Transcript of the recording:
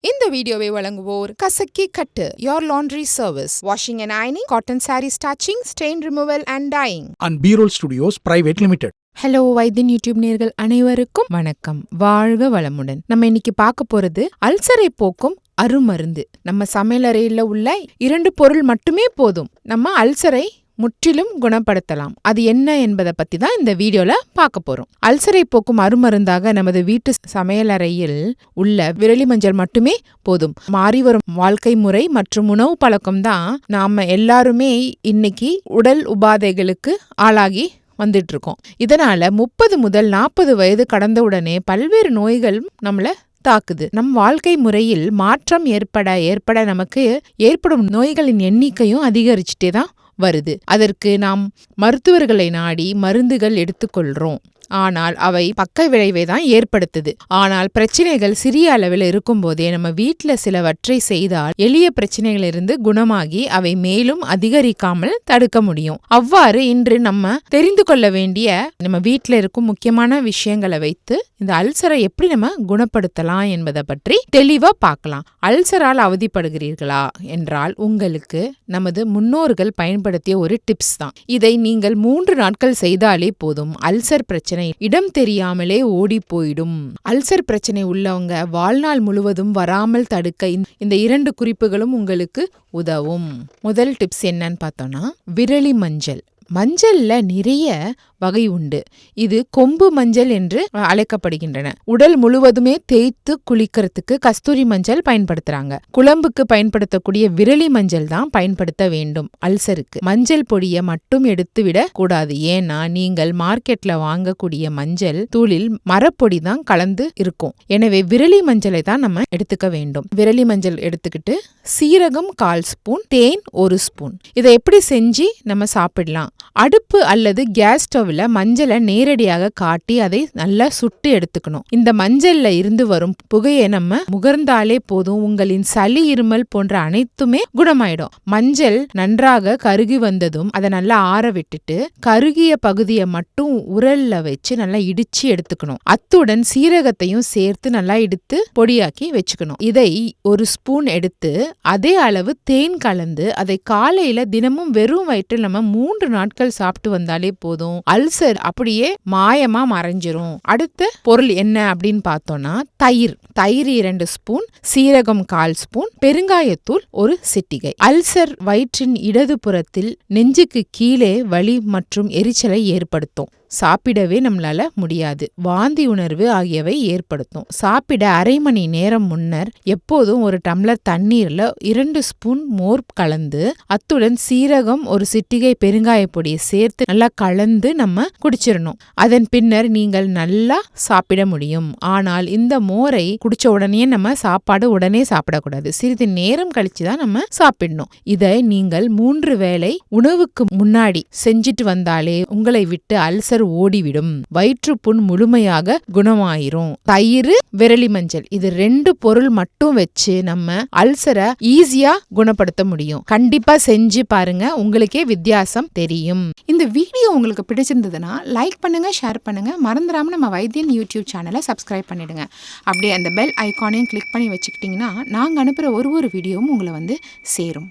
இந்த வீடியோவை வழங்குவோர் Kasakki Kattu your laundry service washing and ironing cotton sari starching stain removal and dyeing and B-Roll Studios Private Limited. Hello Vaithiyan YouTube நேர்கள் அனைவருக்கும் வணக்கம். வாழ்க வளமுடன். நம்ம இன்னைக்கு பார்க்க போறது அல்சரை போக்கும் அருமருந்து. நம்ம சமையலறையில் உள்ள இரண்டு பொருள் மட்டுமே போதும். நம்ம அல்சரை முற்றிலும் குணப்படுத்தலாம். அது என்ன என்பதை பத்தி தான் இந்த வீடியோல பார்க்க போறோம். அல்சரை போக்கும் அருமருந்தாக நமது வீட்டு சமையலறையில் உள்ள விரலி மஞ்சள் மட்டுமே போதும். மாறி வரும் வாழ்க்கை முறை மற்றும் உணவு பழக்கம் தான் நாம எல்லாருமே இன்னைக்கு உடல் உபாதைகளுக்கு ஆளாகி வந்துட்டு இருக்கோம் இதனால முப்பது முதல் நாற்பது வயது கடந்த உடனே பல்வேறு நோய்கள் நம்மள தாக்குது. நம் வாழ்க்கை முறையில் மாற்றம் ஏற்பட ஏற்பட நமக்கு ஏற்படும் நோய்களின் எண்ணிக்கையும் அதிகரிச்சுட்டே தான் வருது. அதற்கு நாம் மருத்துவர்களை நாடி மருந்துகள் எடுத்துக்கொள்றோம். ஆனால் அவை பக்க விளைவை தான் ஏற்படுத்துது. ஆனால் பிரச்சனைகள் சிறிய அளவில் இருக்கும்போதே நம்ம வீட்ல சிலவற்றை செய்தால் எளிய பிரச்சனைகளிலிருந்து குணமாகி அவை மேலும் அதிகரிக்காமல் தடுக்க முடியும். அவ்வாறு இன்று நம்ம தெரிந்து கொள்ள வேண்டிய நம்ம வீட்டில் இருக்கும் முக்கியமான விஷயங்களை வைத்து இந்த அல்சரை எப்படி நம்ம குணப்படுத்தலாம் என்பதை பற்றி தெளிவா பார்க்கலாம். அல்சரால் அவதிப்படுகிறீர்களா என்றால் உங்களுக்கு நமது முன்னோர்கள் பயன்படுத்திய ஒரு டிப்ஸ் தான். இதை நீங்கள் மூன்று நாட்கள் செய்தாலே போதும். அல்சர் பிரச்சனை இடம் தெரியாமலே ஓடி போயிடும் அல்சர் பிரச்சனை உள்ளவங்க வாழ்நாள் முழுவதும் வராமல் தடுக்க இந்த- இந்த இரண்டு குறிப்புகளும் உங்களுக்கு உதவும். முதல் டிப்ஸ் என்னன்னு பார்த்தோம்னா விரலி மஞ்சள். மஞ்சள்ல நிறைய வகை உண்டு. இது கொம்பு மஞ்சள் என்று அழைக்கப்படுகின்றன. உடல் முழுவதுமே தேய்த்து குளிக்கிறதுக்கு கஸ்தூரி மஞ்சள் பயன்படுத்துறாங்க. குழம்புக்கு பயன்படுத்தக்கூடிய விரலி மஞ்சள் தான் பயன்படுத்த வேண்டும். அல்சருக்கு. மஞ்சள் பொடியை மட்டும் எடுத்து விட கூடாது ஏன்னா நீங்கள் மார்க்கெட்ல வாங்கக்கூடிய மஞ்சள் தூளில் மரப்பொடி தான் கலந்து இருக்கும். எனவே விரலி மஞ்சளை தான் நம்ம எடுத்துக்க வேண்டும். விரலி மஞ்சள் எடுத்துக்கிட்டு சீரகம் கால் ஸ்பூன் தேன் ஒரு ஸ்பூன். இதை எப்படி செஞ்சு நம்ம சாப்பிடலாம்? அடுப்பு அல்லது கேஸ் ஸ்டவ்ல மஞ்சளை நேரடியாக காட்டி அதை நல்லா சுட்டு எடுத்துக்கணும். இந்த மஞ்சள்ல இருந்து வரும் புகையை நம்ம முகர்ந்தாலே போதும். உங்களின் சளி இருமல் போன்ற அனைத்துமே குணமாயிடும். மஞ்சள் நன்றாக கருகி வந்ததும் அதை நல்லா ஆற விட்டுட்டு கருகிய பகுதியை மட்டும் உரல்ல வச்சு நல்லா இடிச்சு எடுத்துக்கணும். அத்துடன் சீரகத்தையும் சேர்த்து நல்லா இடித்து பொடியாக்கி வச்சுக்கணும். இதை ஒரு ஸ்பூன் எடுத்து அதே அளவு தேன் கலந்து அதை காலையில தினமும் வெறும் வயிற்றில் நம்ம மூன்று நாட்கள் சாப்பிட்டு வந்தாலே போதும். அல்சர் அப்படியே மாயமா மறைஞ்சிரும். அடுத்த பொருள் என்ன அப்படின்னு பார்த்தோம்னா தயிர். தயிர் இரண்டு ஸ்பூன் சீரகம் கால் ஸ்பூன் பெருங்காயத்தூள் ஒரு சிட்டிகை. அல்சர் வயிற்றின் இடது புறத்தில் நெஞ்சுக்கு கீழே வலி மற்றும் எரிச்சலை ஏற்படுத்தும். சாப்பிடவே நம்மளால முடியாது. வாந்தி உணர்வு ஆகியவை ஏற்படுத்தும். சாப்பிட அரை மணி நேரம் முன்னர் எப்போதும் ஒரு டம்ளர் தண்ணீர்ல இரண்டு ஸ்பூன் மோர் கலந்து அத்துடன் சீரகம் ஒரு சிட்டிகை பெருங்காய பொடியை சேர்த்து நல்லா கலந்து நம்ம குடிச்சிடணும் அதன் பின்னர் நீங்கள் நல்லா சாப்பிட முடியும். ஆனால் இந்த மோரை குடிச்ச உடனே நம்ம சாப்பாடு உடனே சாப்பிடக்கூடாது. சிறிது நேரம் கழிச்சு தான் நம்ம சாப்பிடணும். இதை நீங்கள் மூன்று வேளை உணவுக்கு முன்னாடி செஞ்சுட்டு வந்தாலே உங்களை விட்டு அல்சர் ஓடிவிடும். வயிற்றுப்புண் முழுமையாக குணமாயிரும். தயிர் விரலி மஞ்சள் இது ரெண்டு பொருள் மட்டும் வச்சு நம்ம அல்சரை ஈஸியா குணப்படுத்த முடியும். கண்டிப்பா செஞ்சு பாருங்க உங்களுக்கே வித்தியாசம் தெரியும். இந்த வீடியோ உங்களுக்கு பிடிச்சிருந்ததுன்னா லைக் பண்ணுங்க ஷேர் பண்ணுங்க. மறந்துடாம நம்ம வைத்தியன் யூடியூப் சேனலை சப்ஸ்கிரைப் பண்ணிடுங்க. அப்படியே அந்த பெல் ஐகானையும் கிளிக் பண்ணி வச்சுக்கிட்டிங்கன்னா நாங்கள் அனுப்புகிற ஒரு ஒரு வீடியோவும் உங்களை வந்து சேரும்.